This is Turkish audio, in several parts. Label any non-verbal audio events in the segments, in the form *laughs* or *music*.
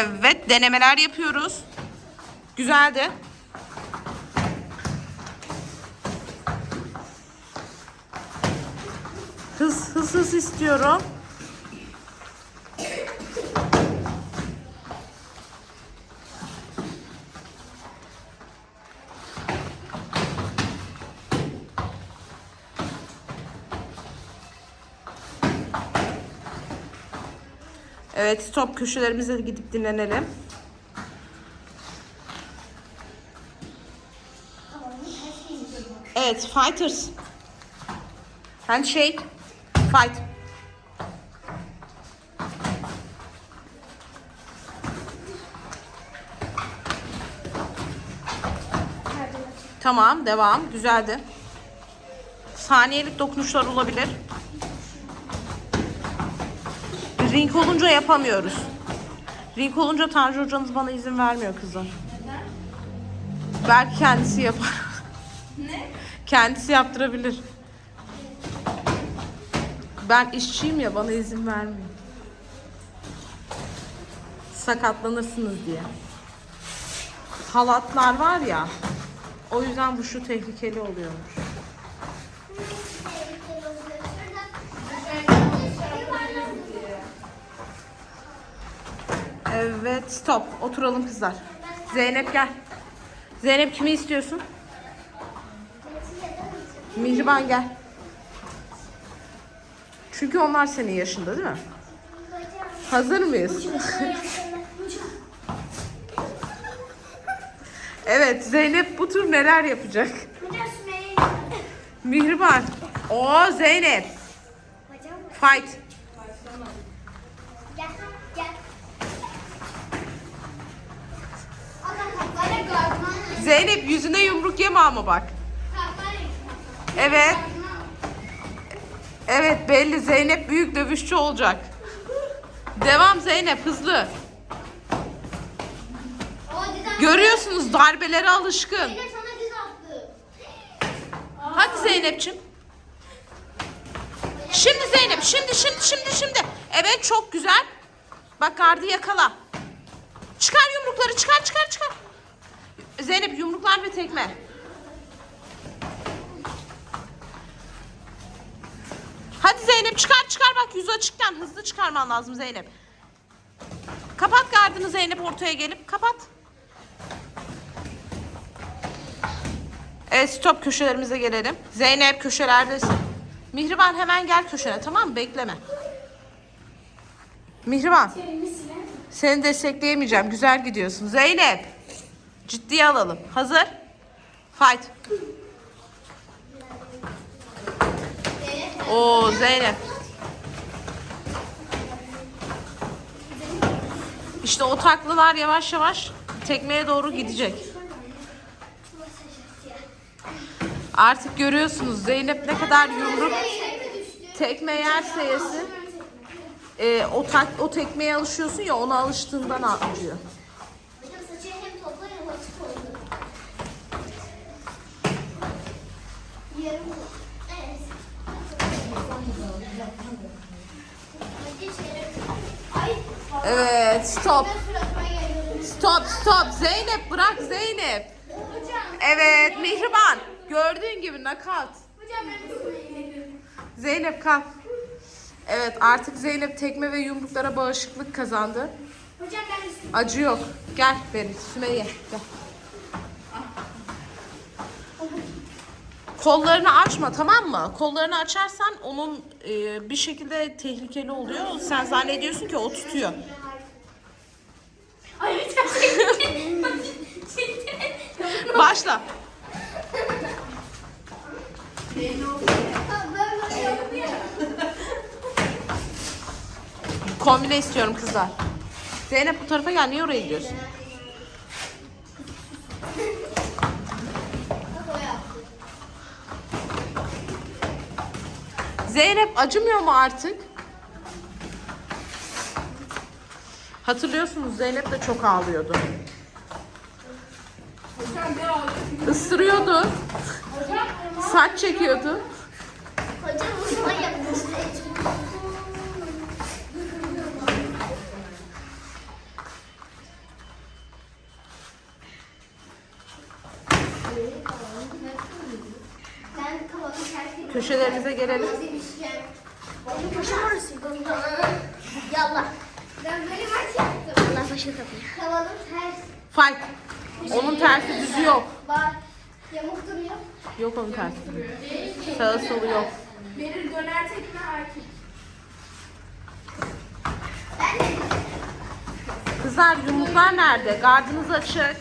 Evet denemeler yapıyoruz. Güzeldi. Hız hız hız istiyorum. Evet stop köşelerimize gidip dinlenelim. Evet fighters. Handshake. Fight. Tamam devam. Güzeldi. Saniyelik dokunuşlar olabilir. Ring olunca yapamıyoruz. Ring olunca Tanju hocanız bana izin vermiyor kızım. Belki kendisi yapar. Ne? Kendisi yaptırabilir. Ben işçiyim ya bana izin vermiyor. Sakatlanırsınız diye. Halatlar var ya. O yüzden bu şu tehlikeli oluyormuş. Evet stop. Oturalım kızlar. Zeynep gel. Zeynep kimi istiyorsun? Mihriban gel. Çünkü onlar senin yaşında değil mi? Hazır mıyız? *laughs* evet Zeynep bu tur neler yapacak? Mihriban. Oo Zeynep. Fight. Gel, gel. Adam kafayla gardına. Zeynep yüzüne yumruk yeme ama bak. Evet. Evet belli Zeynep büyük dövüşçü olacak. Devam Zeynep hızlı. Görüyorsunuz darbelere alışkın. Hadi Zeynep'ciğim. Şimdi Zeynep, şimdi şimdi şimdi şimdi. Evet çok güzel. Bak gardı yakala. Çıkar yumrukları, çıkar çıkar çıkar. Zeynep yumruklar ve tekme. Hadi Zeynep çıkar çıkar bak yüzü açıkken hızlı çıkarman lazım Zeynep. Kapat gardını Zeynep ortaya gelip kapat. Evet stop köşelerimize gelelim. Zeynep köşelerdesin. Mihriban hemen gel köşene tamam mı? Bekleme. Mihriban seni destekleyemeyeceğim. Güzel gidiyorsun. Zeynep ciddiye alalım. Hazır? Fight. Oo Zeynep. İşte o taklalar yavaş yavaş tekmeye doğru gidecek. Artık görüyorsunuz Zeynep ne kadar yumruk tekme yerse yesin. e, o, tak, o tekmeye alışıyorsun ya ona alıştığından anlıyor. Hocam saçı hem topla hem açık oldu. Evet. Stop. Stop stop Zeynep bırak Zeynep. Evet Mihriban gördüğün gibi nakat. Zeynep kalk. Evet artık Zeynep tekme ve yumruklara bağışıklık kazandı. Acı yok. Gel Berit Sümeyye gel. Kollarını açma tamam mı? Kollarını açarsan onun e, bir şekilde tehlikeli oluyor. Sen zannediyorsun ki o tutuyor. Ay bir tane. *laughs* Başla. Kombine istiyorum kızlar. Zeynep bu tarafa gel. Niye oraya gidiyorsun? Zeynep acımıyor mu artık? Hatırlıyorsunuz Zeynep de çok ağlıyordu. Hocam ne? Isırıyordu. Hocam, Saç çekiyordu. Hocam uzman yapmıştı. Köşelerimize gelelim. Ben böyle maç yaptım. Allah paşa kapıyı. Tavanın ters. Fight. Onun tersi düzü yok. Var. Yamuk duruyor. Yok onun tersi. Sağı solu yok. Benim döner tekme erkek. Ben de Kızlar yumruklar nerede? Gardınız açık.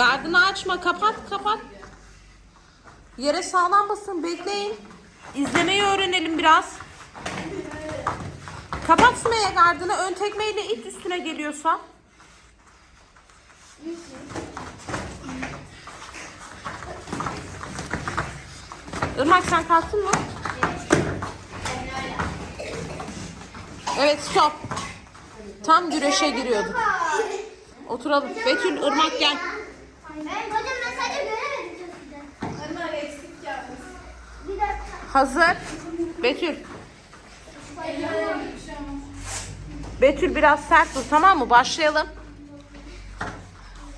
Gardını açma. Kapat kapat. Yere sağlam basın. Bekleyin. İzlemeyi öğrenelim biraz. Kapat Sümeyye gardını. Ön tekmeyle it üstüne geliyorsa. Irmak sen kalktın mı? Evet stop. Tam güreşe giriyorduk. Oturalım. Betül Irmak gel. Ben hocam ben sadece göremedim çok güzel. Onlar eksik yalnız. Bir dakika. Hazır. Betül. Betül biraz sert dur tamam mı? Başlayalım.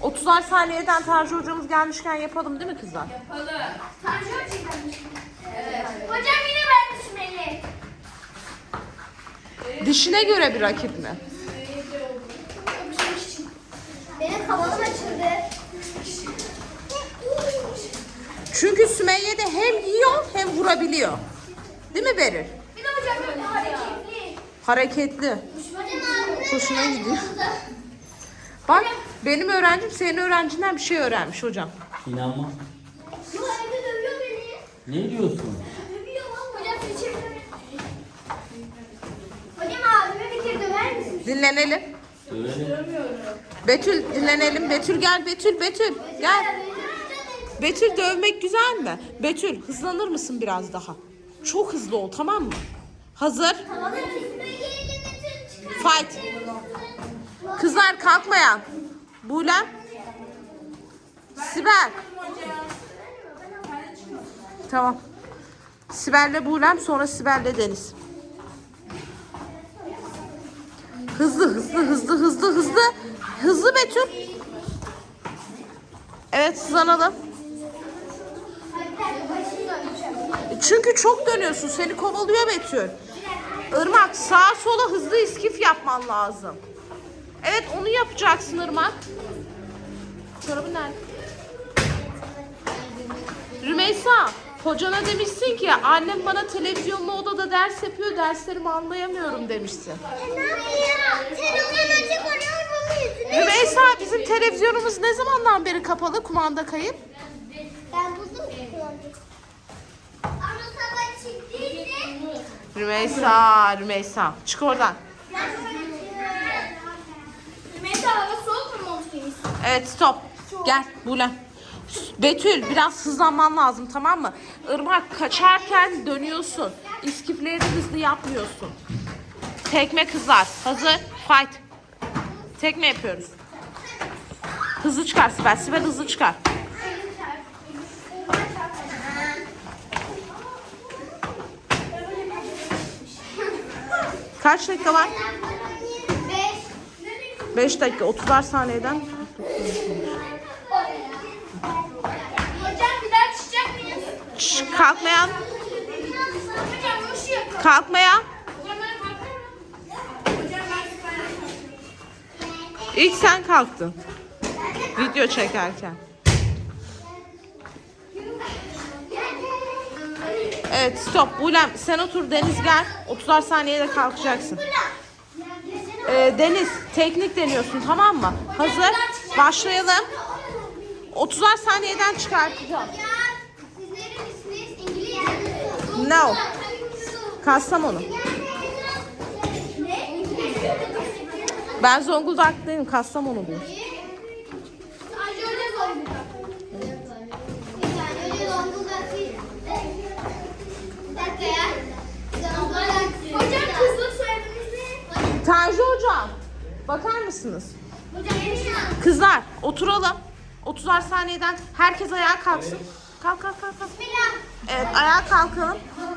30'ar saniyeden Tanju hocamız gelmişken yapalım değil mi kızlar? Yapalım. Tanju hocam Evet. Hocam yine ben düşmeli. Dişine göre bir rakip mi? Çünkü Sümeyye de hem yiyor hem vurabiliyor. Değil mi Beril? Bir de hocam böyle hareketli. Hareketli. Hoşuna gidiyor. Bak benim öğrencim senin öğrencinden bir şey öğrenmiş hocam. Beni. Ne diyorsun? Dövüyor lan. Hocam seçim. Hocam abime bir kere döver misiniz? Dinlenelim. Öyle. Betül dinlenelim. Betül gel Betül Betül gel. Betül dövmek güzel mi? Betül hızlanır mısın biraz daha? Çok hızlı ol tamam mı? Hazır. Fight. Kızlar kalkmayan. Bulem. Sibel. Tamam. Sibel'le Bulem sonra Sibel'le Deniz. Hızlı hızlı hızlı hızlı hızlı. Hızlı Betül. Evet hızlanalım. Çünkü çok dönüyorsun. Seni kovalıyor Betül. Irmak sağa sola hızlı iskif yapman lazım. Evet onu yapacaksın Irmak. Çorabı nerede? Rümeysa hocana demişsin ki annem bana televizyonlu odada ders yapıyor derslerimi anlayamıyorum demişsin. Ne yapayım? Telefon açık oluyor bunun yüzüne. Rümeysa bizim televizyonumuz ne zamandan beri kapalı kumanda kayıp? Ben buldum ki kullandım. Ama sabah çıktıydı. Rümeysa, Rümeysa çık oradan. Mesela hava soğuk mu giymiş? Evet stop. Gel Bulen. Betül biraz hızlanman lazım tamam mı? Irmak kaçarken dönüyorsun. İskifleri hızlı yapmıyorsun. Tekme kızlar. Hazır. Fight. Tekme yapıyoruz. Hızlı çıkar Sibel. Sibel hızlı çıkar. Kaç dakika var? Beş. 5 dakika. 30'ar saniyeden. Hocam bir daha çıkacak mıyız? Şş, kalkmayan. Kalkmayan. İlk sen kalktın. Video çekerken. Evet stop. Bulem sen otur Deniz gel. 30'ar saniyede kalkacaksın. Ee, Deniz teknik deniyorsun tamam mı? Hazır. Başlayalım. 30'ar saniyeden çıkartacağım. No. Kastamonu. Ben Zonguldak'tayım. Kastamonuluyum. Sadece Tanju hocam. Bakar mısınız? Hocam Emirhan. Kızlar oturalım. 30'ar saniyeden herkes ayağa kalksın. Kalk kalk kalk. kalk. Evet ayağa kalkalım.